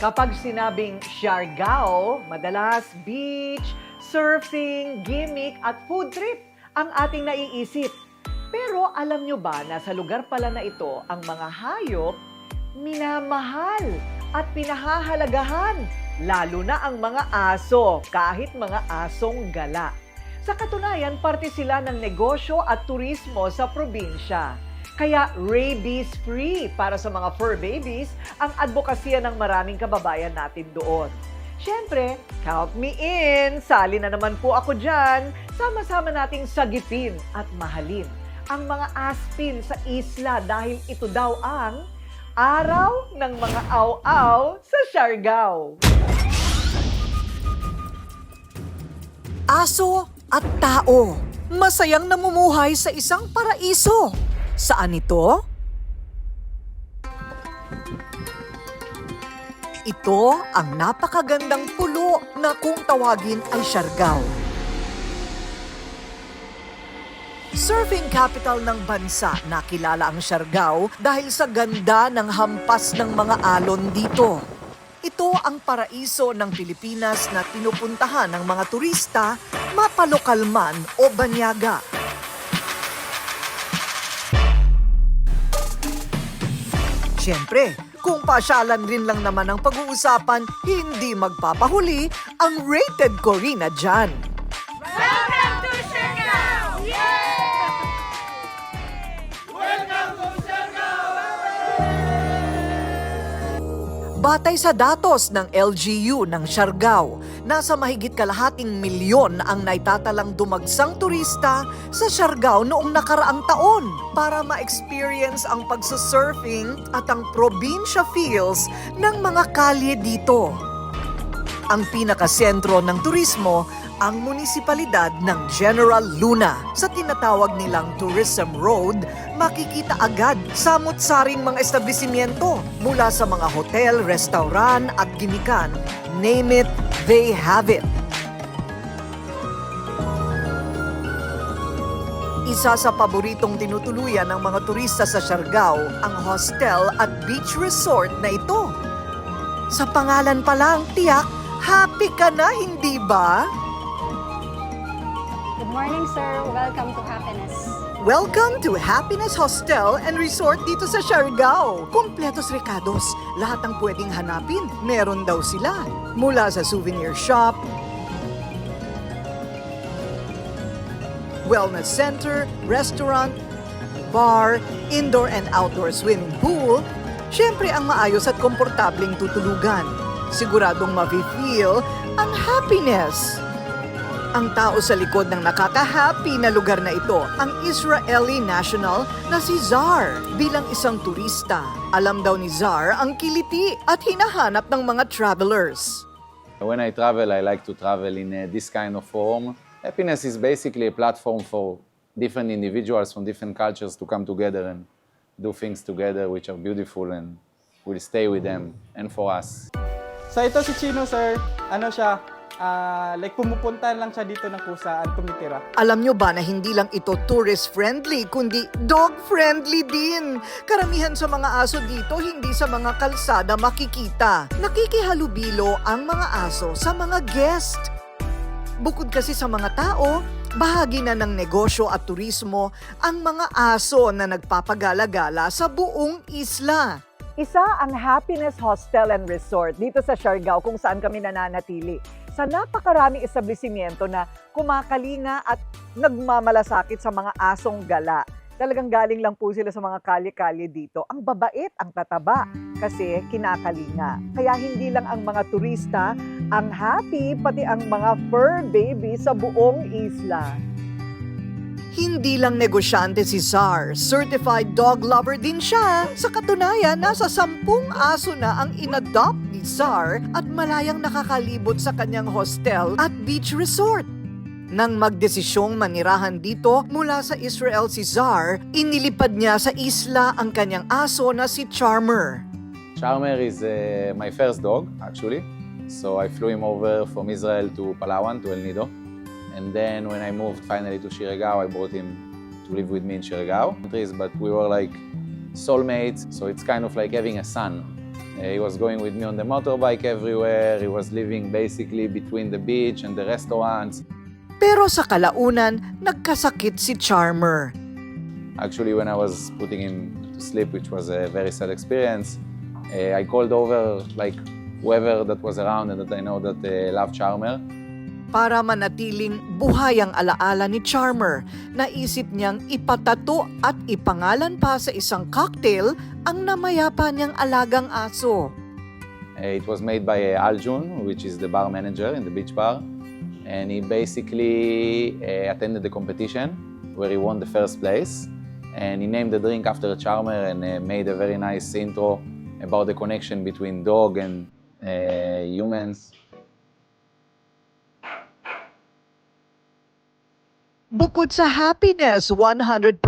Kapag sinabing Siargao, madalas beach, surfing, gimmick at food trip ang ating naiisip. Pero alam nyo ba na sa lugar pala na ito, ang mga hayop minamahal at pinahahalagahan, lalo na ang mga aso, kahit mga asong gala. Sa katunayan, parte sila ng negosyo at turismo sa probinsya. Kaya rabies-free para sa mga fur babies ang advokasya ng maraming kababayan natin doon. Siyempre, count me in! Sali na naman po ako dyan. Sama-sama nating sagipin at mahalin ang mga aspin sa isla dahil ito daw ang Araw ng mga aw-aw sa Siargao. Aso at tao, masayang namumuhay sa isang paraiso. Saan ito? Ito ang napakagandang pulo na kung tawagin ay Siargao. Surfing capital ng bansa, nakilala ang Siargao dahil sa ganda ng hampas ng mga alon dito. Ito ang paraiso ng Pilipinas na pinupuntahan ng mga turista, mapalokal man o banyaga. Siyempre, kung pasyalan rin lang naman ang pag-uusapan, hindi magpapahuli ang rated Corina dyan. Welcome to Siargao! Batay sa datos ng LGU ng Siargao, nasa mahigit kalahating milyon ang naitatalang dumagsang turista sa Siargao noong nakaraang taon para ma-experience ang pagsusurfing at ang probinsya feels ng mga kalye dito. Ang pinakasentro ng turismo ang munisipalidad ng General Luna. Sa tinatawag nilang Tourism Road, makikita agad samot-saring mga establishmento mula sa mga hotel, restaurant at gimikan. Name it, they have it. Isa sa paboritong tinutuluyan ng mga turista sa Siargao ang hostel at beach resort na ito. Sa pangalan pa lang, tiyak, happy ka na, hindi ba? Good morning, sir. Welcome to Happiness. Welcome to Happiness Hostel and Resort dito sa Siargao. Kompletos recados. Lahat ng pwedeng hanapin, meron daw sila. Mula sa souvenir shop, wellness center, restaurant, bar, indoor and outdoor swimming pool, syempre ang maayos at komportableng tutulugan. Siguradong mafe-feel ang happiness. Ang tao sa likod ng nakaka-happy na lugar na ito, ang Israeli national na si Zar. Bilang isang turista, alam daw ni Zar ang kiliti at hinahanap ng mga travelers. When I travel, I like to travel in uh, this kind of form. Happiness is basically a platform for different individuals from different cultures to come together and do things together which are beautiful and will stay with them and for us. So ito si Chino, sir. Ano siya? Ah, like pumupunta lang siya dito ng kusaan, tumitira. Alam nyo ba na hindi lang ito tourist-friendly, kundi dog-friendly din? Karamihan sa mga aso dito hindi sa mga kalsada makikita. Nakikihalubilo ang mga aso sa mga guest. Bukod kasi sa mga tao, bahagi na ng negosyo at turismo ang mga aso na nagpapagala-gala sa buong isla. Isa ang Happiness Hostel and Resort dito sa Siargao kung saan kami nananatili. Sa napakaraming establishmento na kumakalinga at nagmamalasakit sa mga asong gala. Talagang galing lang po sila sa mga kalye-kalye dito. Ang babait, ang tataba kasi kinakalinga. Kaya hindi lang ang mga turista ang happy, pati ang mga fur baby sa buong isla. Hindi lang negosyante si Zar, certified dog lover din siya. Sa katunayan, nasa sampung aso na ang inadopt ni Zar at malayang nakakalibot sa kanyang hostel at beach resort. Nang magdesisyong manirahan dito mula sa Israel si Zar, inilipad niya sa isla ang kanyang aso na si Charmer. Charmer is uh, my first dog, actually. So I flew him over from Israel to Palawan, to El Nido. And then when I moved finally to Siargao, I brought him to live with me in Siargao. But we were like soulmates, so it's kind of like having a son. Uh, he was going with me on the motorbike everywhere. He was living basically between the beach and the restaurants. Pero sa kalaunan, nagkasakit si Charmer. Actually, when I was putting him to sleep, which was a very sad experience, uh, I called over like whoever that was around and that I know that uh, love Charmer. Para manatiling buhay ang alaala ni Charmer, naisip niyang ipatato at ipangalan pa sa isang cocktail ang namayapa niyang alagang aso. Uh, it was made by uh, Aljun, which is the bar manager in the beach bar, and he basically uh, attended the competition where he won the first place, and he named the drink after Charmer and made a very nice intro about the connection between dog and uh, humans. Bukod sa happiness, 100%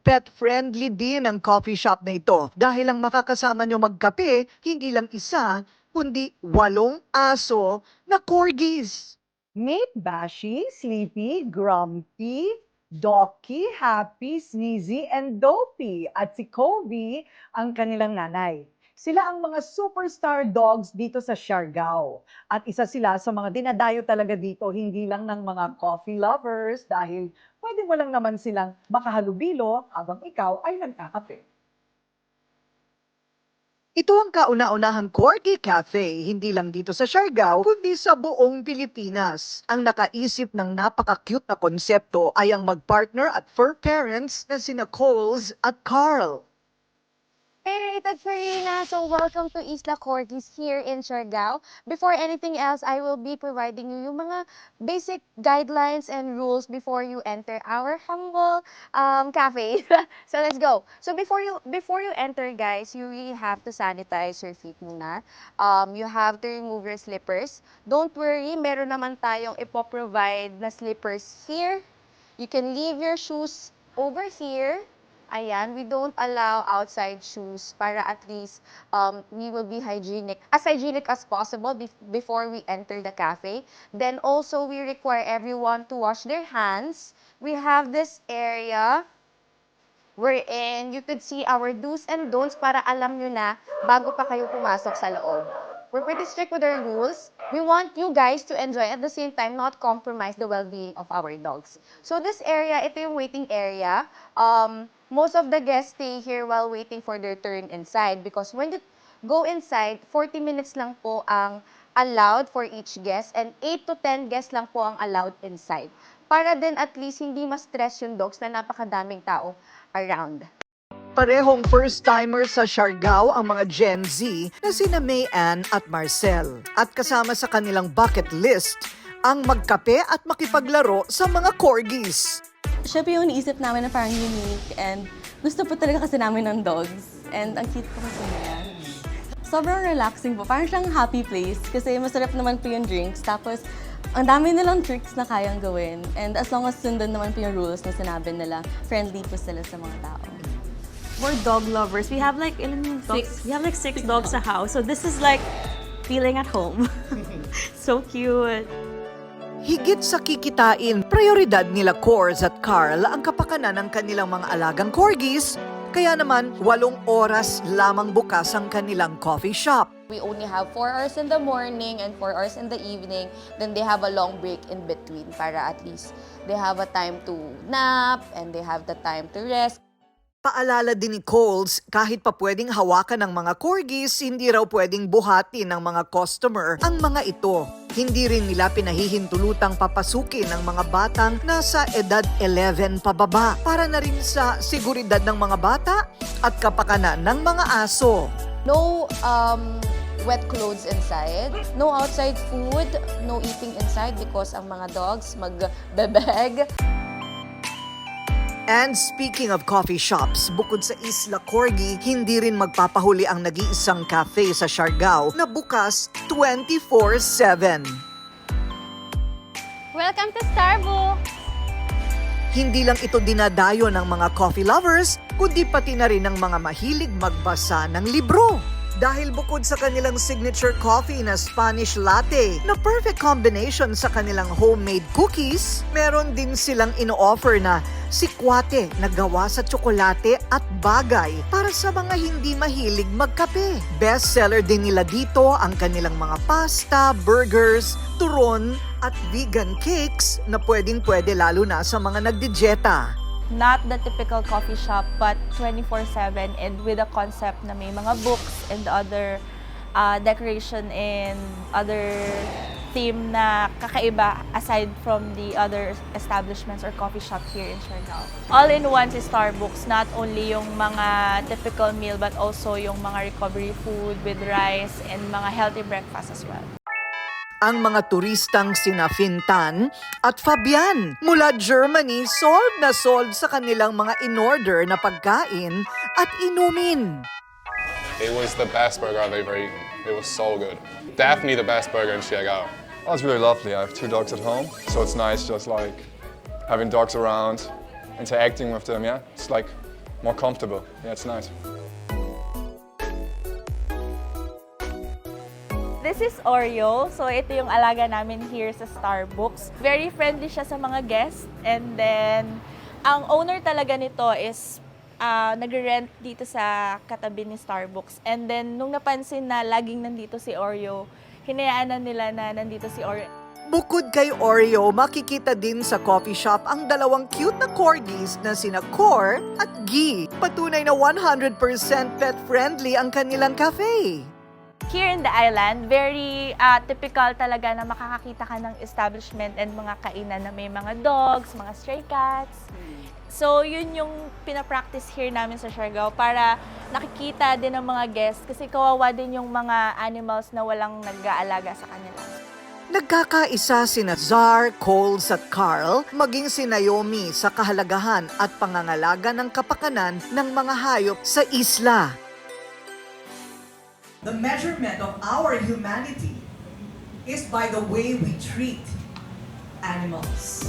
pet-friendly din ang coffee shop na ito. Dahil ang makakasama nyo magkape, hindi lang isa, kundi walong aso na corgis. Meet Bashi, Sleepy, Grumpy, Docky, Happy, Sneezy, and Dopey. At si Kobe, ang kanilang nanay. Sila ang mga superstar dogs dito sa Siargao. At isa sila sa mga dinadayo talaga dito, hindi lang ng mga coffee lovers dahil pwede mo lang naman silang makahalubilo habang ikaw ay nagkakape. Ito ang kauna-unahang Corgi Cafe, hindi lang dito sa Siargao, kundi sa buong Pilipinas. Ang nakaisip ng napaka-cute na konsepto ay ang magpartner at fur parents na sina Coles at Carl. Hey, Rated Farina! So, welcome to Isla Corgis here in Siargao. Before anything else, I will be providing you yung mga basic guidelines and rules before you enter our humble um, cafe. so, let's go. So, before you before you enter, guys, you really have to sanitize your feet muna. Um, you have to remove your slippers. Don't worry, meron naman tayong ipoprovide na slippers here. You can leave your shoes over here. Ayan, we don't allow outside shoes para at least um, we will be hygienic, as hygienic as possible bef- before we enter the cafe. Then also, we require everyone to wash their hands. We have this area wherein you could see our do's and don'ts para alam nyo na bago pa kayo pumasok sa loob. We're pretty strict with our rules. We want you guys to enjoy at the same time, not compromise the well-being of our dogs. So this area, ito yung waiting area. Um, most of the guests stay here while waiting for their turn inside because when you go inside, 40 minutes lang po ang allowed for each guest and 8 to 10 guests lang po ang allowed inside. Para din at least hindi ma-stress yung dogs na napakadaming tao around. Parehong first-timers sa Siargao ang mga Gen Z na sina Mayan at Marcel. At kasama sa kanilang bucket list ang magkape at makipaglaro sa mga corgis. Siya po yung naisip namin na parang unique and gusto po talaga kasi namin ng dogs. And ang cute po kasi niya. Sobrang relaxing po. Parang siyang happy place kasi masarap naman po yung drinks. Tapos, ang dami nilang tricks na kayang gawin. And as long as sundan naman po yung rules na sinabi nila, friendly po sila sa mga tao. we're dog lovers. We have like ilan yung dogs? We have like six, dogs a house. So this is like feeling at home. so cute. Higit sa kikitain, prioridad nila Cors at Carl ang kapakanan ng kanilang mga alagang corgis, kaya naman walong oras lamang bukas ang kanilang coffee shop. We only have 4 hours in the morning and 4 hours in the evening. Then they have a long break in between para at least they have a time to nap and they have the time to rest. Paalala din ni Coles, kahit pa pwedeng hawakan ng mga corgis, hindi raw pwedeng buhati ng mga customer ang mga ito. Hindi rin nila pinahihintulutang papasukin ng mga batang nasa edad 11 pababa para na rin sa seguridad ng mga bata at kapakanan ng mga aso. No um, wet clothes inside. No outside food. No eating inside because ang mga dogs magbebeg. And speaking of coffee shops, bukod sa Isla Corgi, hindi rin magpapahuli ang nag-iisang cafe sa Siargao na bukas 24-7. Welcome to Starbucks! Hindi lang ito dinadayo ng mga coffee lovers, kundi pati na rin ng mga mahilig magbasa ng libro. Dahil bukod sa kanilang signature coffee na Spanish latte na perfect combination sa kanilang homemade cookies, meron din silang ino-offer na sikwate na gawa sa tsokolate at bagay para sa mga hindi mahilig magkape. Bestseller din nila dito ang kanilang mga pasta, burgers, turon at vegan cakes na pwedeng pwede lalo na sa mga nagdidyeta. Not the typical coffee shop but 24/7 and with a concept na may mga books and other uh, decoration and other theme na kakaiba aside from the other establishments or coffee shop here in Siargao. All in one si Starbucks, not only yung mga typical meal but also yung mga recovery food with rice and mga healthy breakfast as well. Ang mga turistang sina Fintan at Fabian mula Germany sold na sold sa kanilang mga in-order na pagkain at inumin. It was the best burger I've ever eaten. It was so good. Definitely the best burger in Chicago. Oh, it's really lovely. I have two dogs at home, so it's nice just like having dogs around, interacting with them. Yeah, it's like more comfortable. Yeah, it's nice. This is Oreo. So, ito yung alaga namin here sa Starbucks. Very friendly siya sa mga guests. And then, ang owner talaga nito is uh, nagre-rent dito sa katabi ni Starbucks. And then, nung napansin na laging nandito si Oreo, hinayaan na nila na nandito si Oreo. Bukod kay Oreo, makikita din sa coffee shop ang dalawang cute na corgis na sina Cor at Gi. Patunay na 100% pet-friendly ang kanilang cafe. Here in the island, very uh, typical talaga na makakakita ka ng establishment and mga kainan na may mga dogs, mga stray cats. So, yun yung pinapractice here namin sa Siargao para nakikita din ng mga guests kasi kawawa din yung mga animals na walang nag-aalaga sa kanila. Nagkakaisa sina Zar, Coles at Carl, maging si Naomi sa kahalagahan at pangangalaga ng kapakanan ng mga hayop sa isla. The measurement of our humanity is by the way we treat animals.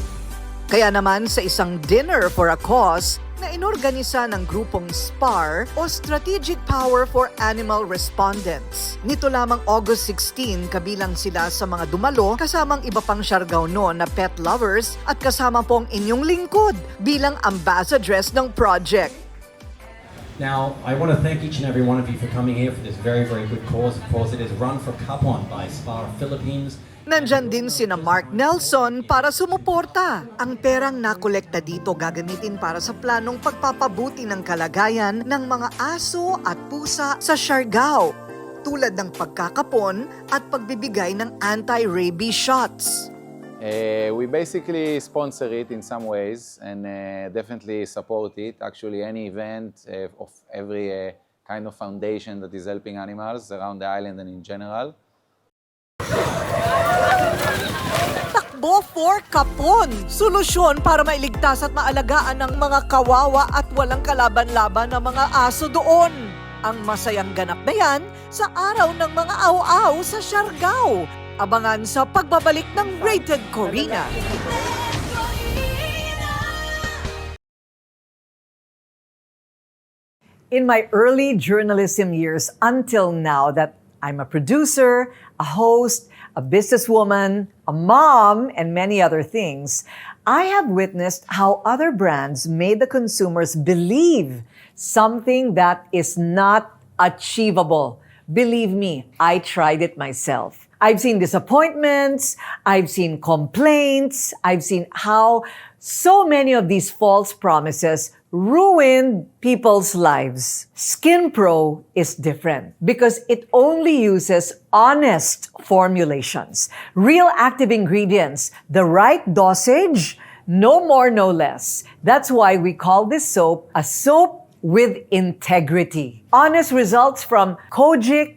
Kaya naman sa isang dinner for a cause na inorganisa ng grupong SPAR o Strategic Power for Animal Respondents. Nito lamang August 16, kabilang sila sa mga dumalo kasamang iba pang Siargao noon na pet lovers at kasama pong inyong lingkod bilang ambassadress ng project. Now, I want to thank each and every one of you for coming here for this very, very good cause. Of course, it is Run for Capon by Spar Philippines. Nandyan din sina Mark Nelson para sumuporta. Ang perang nakolekta dito gagamitin para sa planong pagpapabuti ng kalagayan ng mga aso at pusa sa Siargao, tulad ng pagkakapon at pagbibigay ng anti-rabies shots. Uh, we basically sponsor it in some ways and uh, definitely support it. Actually, any event uh, of every uh, kind of foundation that is helping animals around the island and in general. Takbo for Kapon! Solusyon para mailigtas at maalagaan ng mga kawawa at walang kalaban-laban na mga aso doon. Ang masayang ganap na yan sa araw ng mga aw-aw sa Siargao. Abangan sa pagbabalik ng Rated Corina. in my early journalism years until now that I'm a producer, a host, a businesswoman, a mom, and many other things, I have witnessed how other brands made the consumers believe something that is not achievable. Believe me, I tried it myself. I've seen disappointments, I've seen complaints, I've seen how so many of these false promises ruin people's lives. Skin Pro is different because it only uses honest formulations, real active ingredients, the right dosage, no more, no less. That's why we call this soap a soap with integrity. Honest results from Kojic,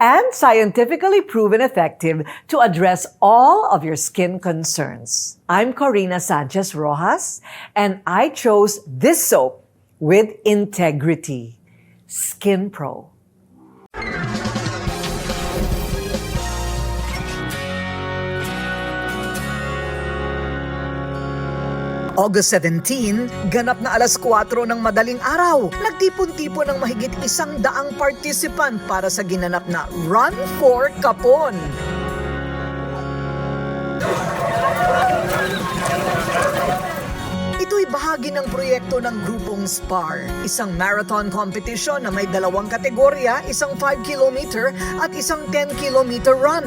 and scientifically proven effective to address all of your skin concerns. I'm Corina Sanchez Rojas, and I chose this soap with integrity Skin Pro. August 17, ganap na alas 4 ng madaling araw. Nagtipon-tipon ng mahigit isang daang participant para sa ginanap na Run for Kapon. Bahagi ng proyekto ng grupong SPAR, isang marathon competition na may dalawang kategorya, isang 5 kilometer at isang 10 kilometer run.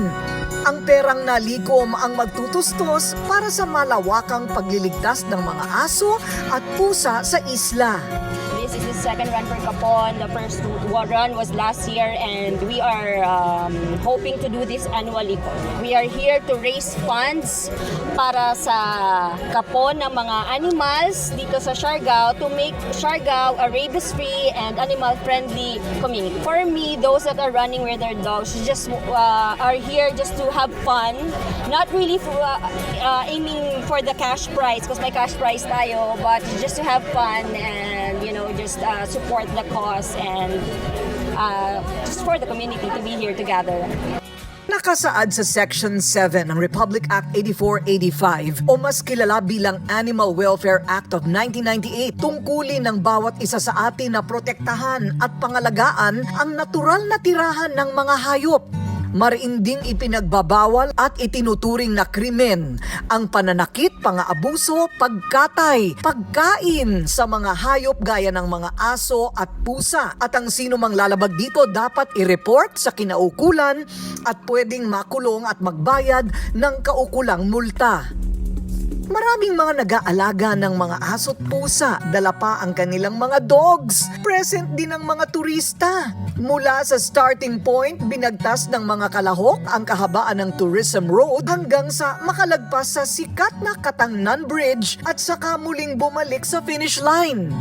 Ang perang nalikom ang magtutustos para sa malawakang pagliligtas ng mga aso at pusa sa isla. This is the second run for Capon. The first run was last year, and we are um, hoping to do this annually. We are here to raise funds para sa Capon ng mga animals dito sa Siargao to make Siargao a rabies-free and animal-friendly community. For me, those that are running with their dogs just uh, are here just to have fun, not really for, uh, uh, aiming for the cash prize because may cash prize tayo, but just to have fun and just uh, support the cause and uh, just for the community to be here together. Nakasaad sa Section 7 ng Republic Act 8485 o mas kilala bilang Animal Welfare Act of 1998 tungkulin ng bawat isa sa atin na protektahan at pangalagaan ang natural na tirahan ng mga hayop. Mariinding ipinagbabawal at itinuturing na krimen ang pananakit, pang-aabuso, pagkatay, pagkain sa mga hayop gaya ng mga aso at pusa. At ang sino mang lalabag dito dapat i-report sa kinaukulan at pwedeng makulong at magbayad ng kaukulang multa. Maraming mga nag-aalaga ng mga aso't pusa, dala pa ang kanilang mga dogs. Present din ang mga turista. Mula sa starting point, binagtas ng mga kalahok ang kahabaan ng Tourism Road hanggang sa makalagpas sa sikat na Katangnan Bridge at saka muling bumalik sa finish line.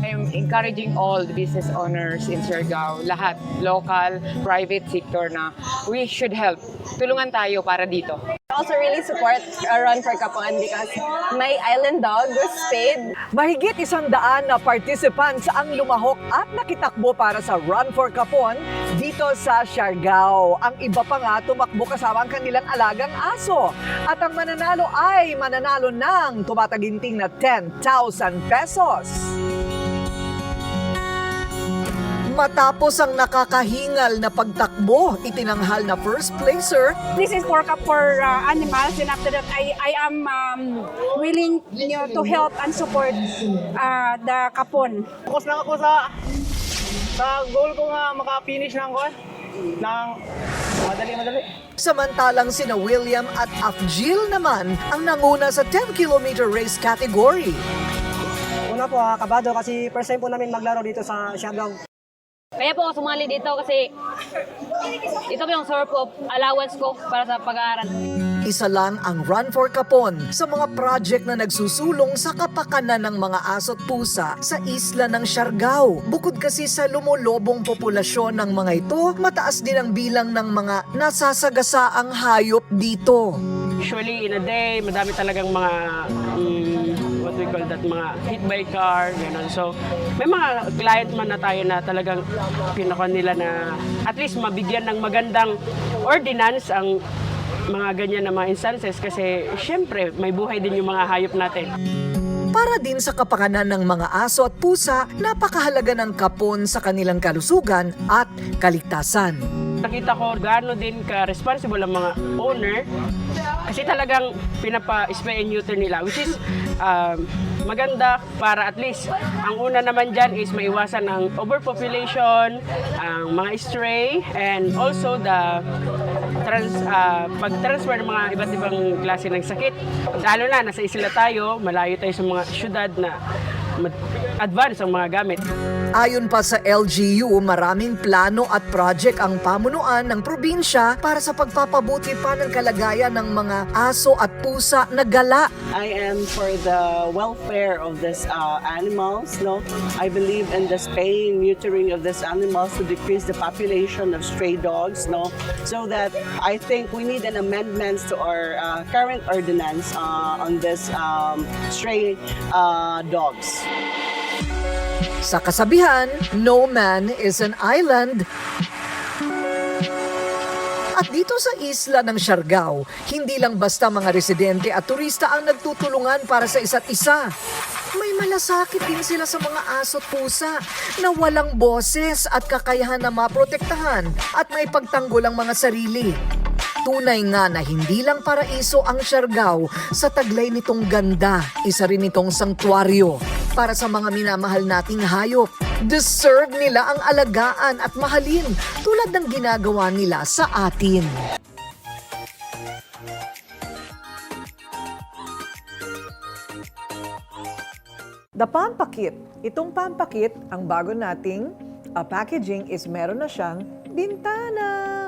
I'm encouraging all the business owners in Siargao, lahat, local, private sector na we should help. Tulungan tayo para dito. Also really support a Run for Kapon because my island dog was spayed. Mahigit isang daan na participants ang lumahok at nakitakbo para sa Run for Capon dito sa Siargao. Ang iba pa nga tumakbo kasama ang kanilang alagang aso. At ang mananalo ay mananalo ng tumataginting na 10,000 pesos. Matapos ang nakakahingal na pagtakbo, itinanghal na first placer This is for for uh, animals and after that I I am um, willing you know, to help and support uh, the kapon. Focus lang ako sa sa goal ko nga maka-finish ng kon ng madali madali. Samantalang sina William at Afjil naman ang nanguna sa 10-kilometer race category. Una po, ah, kabado kasi first time po namin maglaro dito sa Siargao. Kaya po ako sumali dito kasi ito po yung sort of allowance ko para sa pag-aaral. Isa lang ang Run for Capon sa mga project na nagsusulong sa kapakanan ng mga aso't pusa sa isla ng Siargao. Bukod kasi sa lumulobong populasyon ng mga ito, mataas din ang bilang ng mga nasasagasaang hayop dito. Usually in a day, madami talagang mga we call that, mga hit by car, gano'n. So, may mga client man na tayo na talagang pinaka nila na at least mabigyan ng magandang ordinance ang mga ganyan na mga instances kasi syempre may buhay din yung mga hayop natin. Para din sa kapakanan ng mga aso at pusa, napakahalaga ng kapon sa kanilang kalusugan at kaligtasan. Nakita ko gaano din ka-responsible ang mga owner kasi talagang pinapa-spay and neuter nila which is um, maganda para at least ang una naman dyan is maiwasan ang overpopulation, ang mga stray, and also the trans, uh, pag-transfer ng mga iba't ibang klase ng sakit. Lalo na, nasa isla tayo, malayo tayo sa mga syudad na advance ang mga gamit. Ayon pa sa LGU, maraming plano at project ang pamunuan ng probinsya para sa pagpapabuti pa ng kalagayan ng mga aso at pusa na gala. I am for the welfare of these uh, animals. No, I believe in the spaying, neutering of these animals to decrease the population of stray dogs. No, so that I think we need an amendments to our uh, current ordinance uh, on this um, stray uh, dogs. Sa kasabihan, no man is an island. At dito sa isla ng Siargao, hindi lang basta mga residente at turista ang nagtutulungan para sa isa't isa. May malasakit din sila sa mga aso at pusa na walang boses at kakayahan na maprotektahan at may pagtanggol ang mga sarili. Tunay nga na hindi lang paraiso ang Siargao sa taglay nitong ganda, isa rin itong sanktuaryo para sa mga minamahal nating hayop. Deserve nila ang alagaan at mahalin tulad ng ginagawa nila sa atin. The Pampakit. Itong Pampakit, ang bago nating uh, packaging is meron na siyang bintana.